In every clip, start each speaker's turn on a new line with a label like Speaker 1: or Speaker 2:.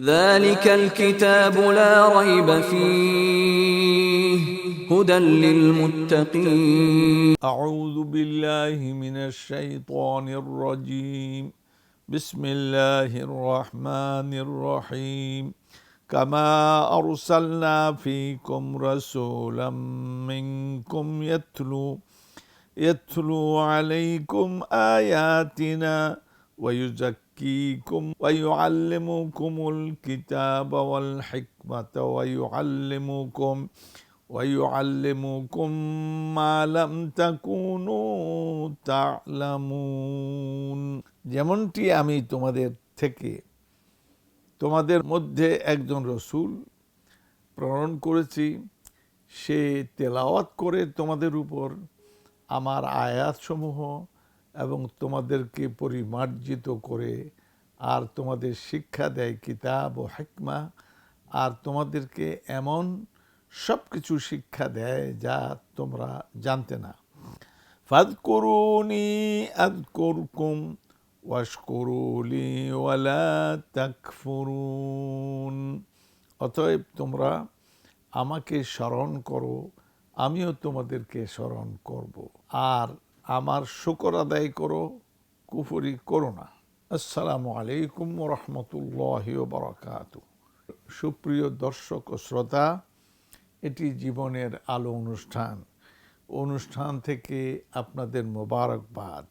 Speaker 1: ذلك الكتاب لا ريب فيه هدى للمتقين.
Speaker 2: أعوذ بالله من الشيطان الرجيم. بسم الله الرحمن الرحيم. كما أرسلنا فيكم رسولا منكم يتلو يتلو عليكم آياتنا ويزكيكم ويعلمكم الكتاب والحكمة ويعلمكم ويعلمكم ما لم تكونوا تعلمون যেমনটি আমি তোমাদের থেকে তোমাদের মধ্যে একজন রসূল প্রেরণ করেছি সে তেলাওয়াত করে তোমাদের উপর আমার আয়াতসমূহ এবং তোমাদেরকে পরিমার্জিত করে আর তোমাদের শিক্ষা দেয় কিতাব ও হেকমা, আর তোমাদেরকে এমন সব কিছু শিক্ষা দেয় যা তোমরা জানতে না। ফাদ করুনি আদ করকুম ওয়াশকুরুলি ওয়ালা তাকফুরুন। অতএব তোমরা আমাকে স্মরণ করো, আমিও তোমাদেরকে স্মরণ করব। আর আমার শুকর আদায় করো, কুফরি করো না। আসসালামু আলাইকুম রহমতুল্লাহ বারাকাত। সুপ্রিয় দর্শক ও শ্রোতা, এটি জীবনের আলো অনুষ্ঠান। অনুষ্ঠান থেকে আপনাদের মোবারকবাদ।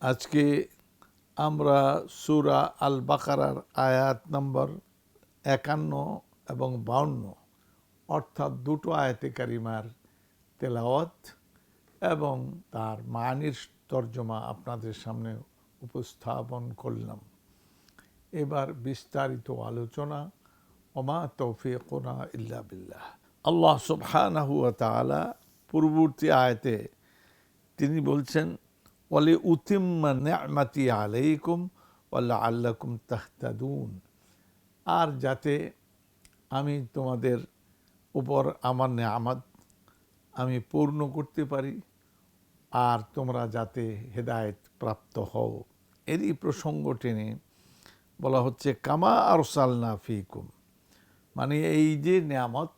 Speaker 2: আজকে আমরা সুরা আল বাকারার আয়াত নম্বর একান্ন এবং বাউন্ন, অর্থাৎ দুটো আয়াতে কারিমার তেলাওয়াত এবং তার মানির তর্জমা আপনাদের সামনে উপস্থাপন করলাম। এবার বিস্তারিত আলোচনা, ওমা তৌফিকনা ইল্লা বিল্লাহ। আল্লাহ সুবহানাহু ওয়া পূর্ববর্তী আয়াতে তিনি বলছেন, ওয়ালি উতিম্মা নি'মাতি আলাইকুম ওয়াল্লা আল্লাকুম তাহতাদুন। আর যাতে আমি তোমাদের উপর আমার নেয়ামত আমি পূর্ণ করতে পারি আর তোমরা যাতে হেদায়েত প্রাপ্ত হও। এরই প্রসঙ্গ টেনে বলা হচ্ছে, কামা আর সালনা ফিকুম। মানে এই যে নিয়ামত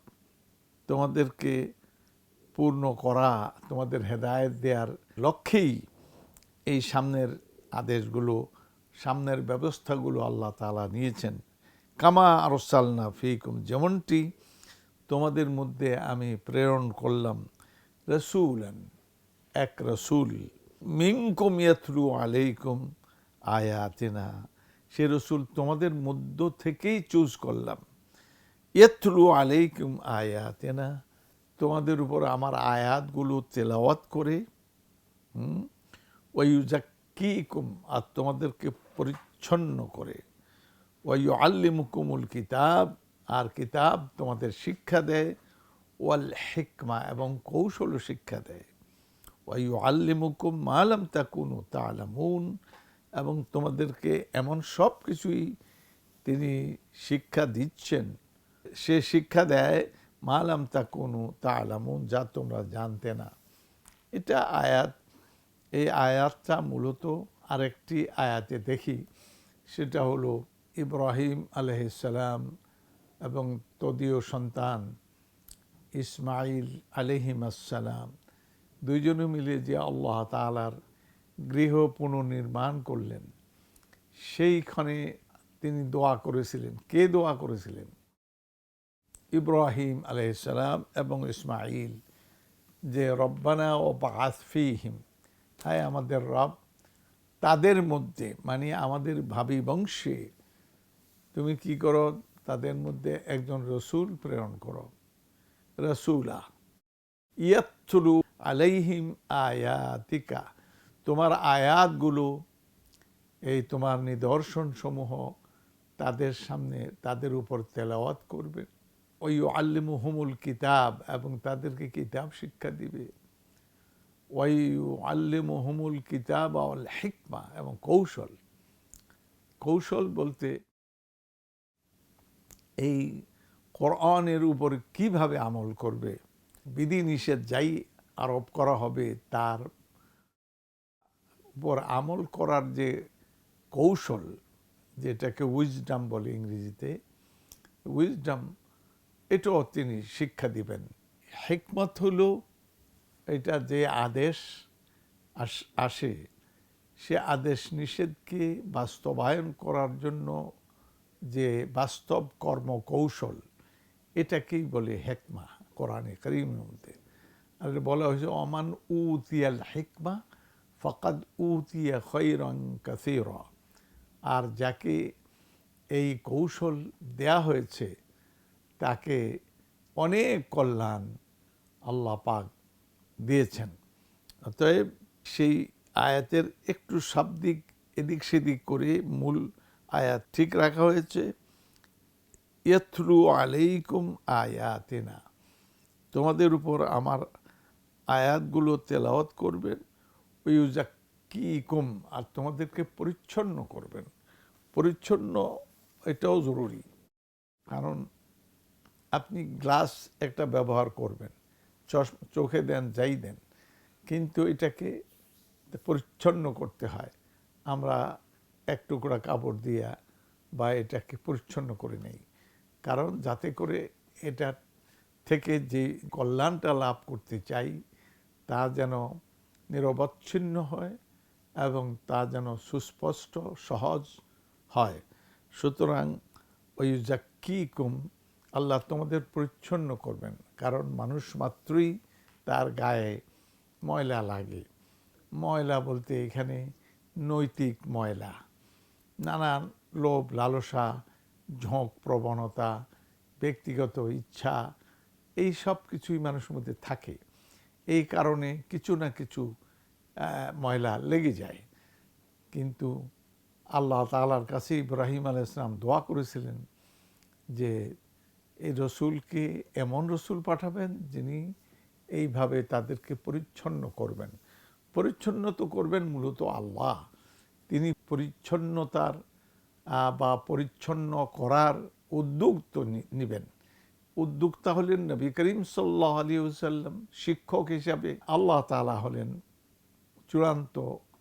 Speaker 2: তোমাদেরকে পূর্ণ করা, তোমাদের হেদায়েত দেওয়ার লক্ষ্যেই এই সামনের আদেশগুলো, সামনের ব্যবস্থাগুলো আল্লাহ তালা নিয়েছেন। কামা আরসালনা ফিকুম, যেমনটি তোমাদের মধ্যে আমি প্রেরণ করলাম। রসুলান এক রসুল মিংকুম ইয়াথরু আলাইকুম আয়াতিনা। সে রসুল তোমাদের মধ্য থেকেই চুজ করলাম। ইয়াথরু আলাইকুম আয়াতিনা। তোমাদের উপর আমার আয়াতগুলো তেলাওয়াত করে ওয়ুজাক্কিকুম আর তোমাদেরকে পরিচ্ছন্ন করে ওয়ু আল্লিমুকুমুল কিতাব, আর কিতাব তোমাদের শিক্ষা দেয়, ওয়াল হেকমা, এবং কৌশল শিক্ষা দেয়। ওয়ু আল্লিমুকুম মালাম তাকুনু তালামুন এবং তোমাদেরকে এমন সব কিছুই তিনি শিক্ষা দিচ্ছেন। সে শিক্ষা দেয় মালাম তাকুনু তালামুন যা তোমরা জানতে না। এটা আয়াত। এই আয়াতটা মূলত আরেকটি আয়াতে দেখি। সেটা হলো ইব্রাহিম আলহিসাল্লাম এবং তদীয় সন্তান ইসমাইল আলহিম আসসালাম। দুইজনে মিলে যে আল্লাহ তালার গৃহ পুনর্নির্মাণ করলেন, সেইখানে তিনি দোয়া করেছিলেন। কে দোয়া করেছিলেন? ইব্রাহিম আলহিসাল্লাম এবং ইসমাইল যে, রব্বানা ও বাসফিহিম হায় আমাদের রব, তাদের মধ্যে মানে আমাদের ভাবি বংশে, তুমি কি করো? তাদের মধ্যে একজন রসুল প্রেরণ করো। রসুলা ইয়াতলু আলাইহিম আয়াতিকা। তোমার আয়াতগুলো, এই তোমার নিদর্শন সমূহ তাদের সামনে, তাদের উপর তেলাওয়াত করবে। ওই আল্লিমুহমুল কিতাব, এবং তাদেরকে কিতাব শিক্ষা দিবে। ওই আল্লিমুহমুল কিতাব আল হিকমা, এবং কৌশল। কৌশল বলতে, এই কোরআনের উপর কীভাবে আমল করবে? বিধি নিষেধ যাই আরোপ করা হবে, তার উপর আমল করার যে কৌশল, যেটাকে উইজডাম বলে ইংরেজিতে উইজডাম এটাও তিনি শিক্ষা দিবেন। হেকমত হলো এটা যে আদেশ আস- সে আদেশ নিষেধকে বাস্তবায়ন করার জন্য যে বাস্তব কর্মকৌশল, এটাকেই বলে হেকমা, কোরআনে করিমের মধ্যে। আর বলা হয়েছে অমান উতিয়াল হেকমা, ফকাদ উতিয়া খৈরং কাসির। আর যাকে এই কৌশল দেয়া হয়েছে, তাকে অনেক কল্যাণ আল্লাহ পাক দিয়েছেন। অতএব সেই আয়াতের একটু শাব্দিক এদিক সেদিক করে মূল আয়াত ঠিক রাখা হয়েছে। ইয়াথলু আলাইকুম আয়াতেনা। তোমাদের উপর আমার আয়াতগুলো তেলাওয়াত করবেন, ওই কি কম আর তোমাদেরকে পরিচ্ছন্ন করবেন। পরিচ্ছন্ন এটাও জরুরি, কারণ আপনি গ্লাস একটা ব্যবহার করবেন, চশ- চোখে দেন, যাই দেন, কিন্তু এটাকে পরিচ্ছন্ন করতে হয়। আমরা এক টুকরা কাপড় দিয়া বা এটাকে পরিচ্ছন্ন করে নেই, কারণ যাতে করে এটা থেকে যে কল্যাণটা লাভ করতে চাই তা যেন নিরবচ্ছিন্ন হয় এবং তা যেন সুস্পষ্ট, সহজ হয়। সুতরাং ওই জাক্কিকুম আল্লাহ তোমাদের পরিচ্ছন্ন করবেন, কারণ মানুষ মাত্রই তার গায়ে ময়লা লাগে। ময়লা বলতে এখানে নৈতিক ময়লা। নানান লোভ, লালসা, ঝোঁক, প্রবণতা, ব্যক্তিগত ইচ্ছা, এই সব কিছুই মানুষের মধ্যে থাকে। এই কারণে কিছু না কিছু ময়লা লেগে যায়। কিন্তু আল্লাহ তালার কাছে ইব্রাহিম আল ইসলাম দোয়া করেছিলেন যে এই রসুলকে এমন রসুল পাঠাবেন যিনি এইভাবে তাদেরকে পরিচ্ছন্ন করবেন। পরিচ্ছন্ন তো করবেন মূলত আল্লাহ। তিনি পরিচ্ছন্নতার বা পরিচ্ছন্ন করার উদ্যোগ তো নিবেন। উদ্যোক্তা হলেন নবী করিম সাল্লাহ আলী সাল্লাম শিক্ষক হিসাবে আল্লাহ তালা হলেন চূড়ান্ত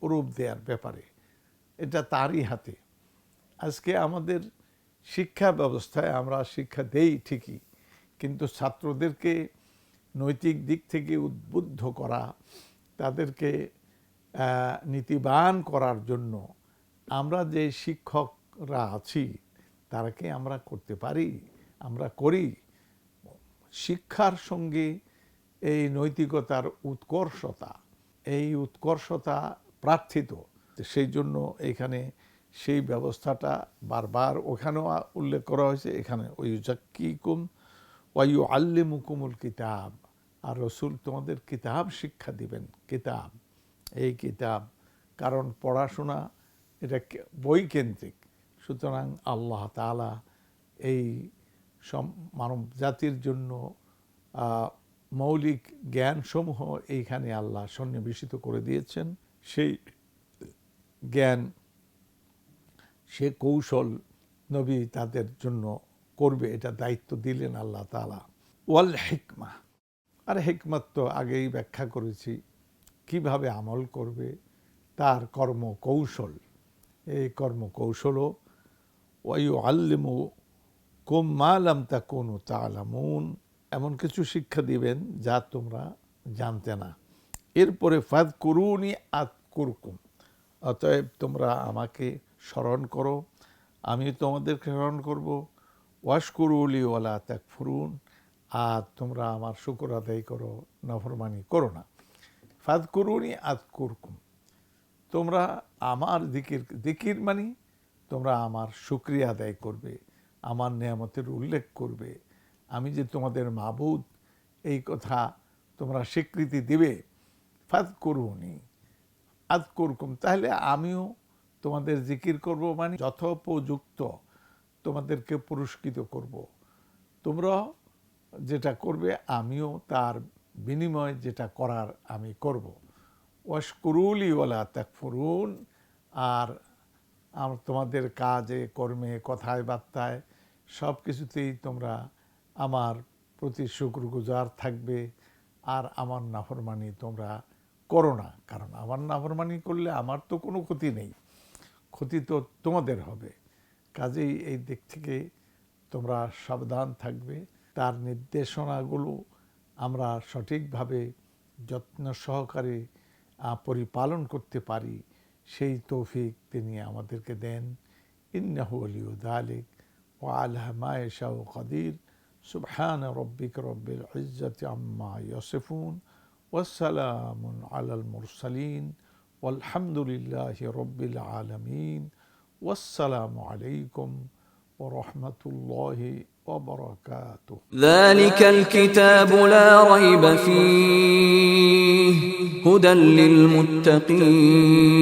Speaker 2: রূপ দেওয়ার ব্যাপারে। এটা তারই হাতে। আজকে আমাদের শিক্ষা ব্যবস্থায় আমরা শিক্ষা দেই ঠিকই, কিন্তু ছাত্রদেরকে নৈতিক দিক থেকে উদ্বুদ্ধ করা, তাদেরকে নীতিবান করার জন্য আমরা যে শিক্ষকরা আছি তারাকে আমরা করতে পারি? আমরা করি? শিক্ষার সঙ্গে এই নৈতিকতার উৎকর্ষতা, এই উৎকর্ষতা প্রার্থিত। সেই জন্য এখানে সেই ব্যবস্থাটা বারবার ওখানেও উল্লেখ করা হয়েছে। এখানে ওই জাক্কিকুম ওয়াইউ আল্লিমুকুমুল কিতাব। আর রসুল তোমাদের কিতাব শিক্ষা দিবেন, কিতাব। এই কিতাব, কারণ পড়াশোনা এটা বইকেন্দ্রিক সুতরাং আল্লাহ তাআলা এই মানব জাতির জন্য মৌলিক জ্ঞানসমূহ এইখানে আল্লাহ সন্নিবেশিত করে দিয়েছেন। সেই জ্ঞান, সে কৌশল নবী তাদের জন্য করবে, এটা দায়িত্ব দিলেন আল্লাহ তাআলা। ওয়াল হেকমা, আর হিকমত তো আগেই ব্যাখ্যা করেছি, কীভাবে আমল করবে, তার কর্ম কৌশল এই কর্ম কৌশলও ওয়াইউ আল্লিমু কুম মালাম তা কোনো তালামুন, এমন কিছু শিক্ষা দিবেন যা তোমরা জানতে না। এরপরে ফাদ করুনি আত কুরকুম অতএব তোমরা আমাকে স্মরণ করো আমি তোমাদেরকে স্মরণ করব। ওয়াশ করুলি ওয়ালা ত্যাগ ফুরুন আর তোমরা আমার শুকর আদায় করো, নফরমানি করো না। ফাদ করুনি আত কুরকুম তোমরা আমার দিকির দিকির মানি, তোমরা আমার শুক্রিয়া আদায় করবে। আমার নিয়ামতের উল্লেখ করবে। আমি যে তোমাদের মাবুদ এই কথা তোমরা স্বীকৃতি দিবে ফাদ করুনি আদ করকুম তাহলে আমিও তোমাদের জিকির করব মানে যথোপযুক্ত তোমাদেরকে পুরস্কৃত করব। তোমরা যেটা করবে, আমিও তার বিনিময় যেটা করার আমি করব। ওয়াশকুরুলি ওয়ালা তাকফুরুন, আর আমার তোমাদের কাজে, কর্মে, কথায়, বার্তায় সব কিছুতেই তোমরা আমার প্রতি শুক্রগুজার থাকবে আর আমার নাফরমানি তোমরা করো না। কারণ আমার নাফরমানি করলে আমার তো কোনো ক্ষতি নেই। ক্ষতি তো তোমাদের হবে। কাজেই এই দিক থেকে তোমরা সাবধান থাকবে। তার নির্দেশনাগুলো আমরা সঠিকভাবে যত্ন সহকারে পরিপালন করতে পারি। সেই তৌফিক তিনি আমাদেরকে দেন। ইন্নাহু আলিউ দালিক। وعلى ما يشاء قدير. سبحان ربك رب العزة عما يصفون والسلام على المرسلين والحمد لله رب العالمين. والسلام عليكم ورحمة الله وبركاته.
Speaker 1: ذلك الكتاب لا ريب فيه هدى للمتقين.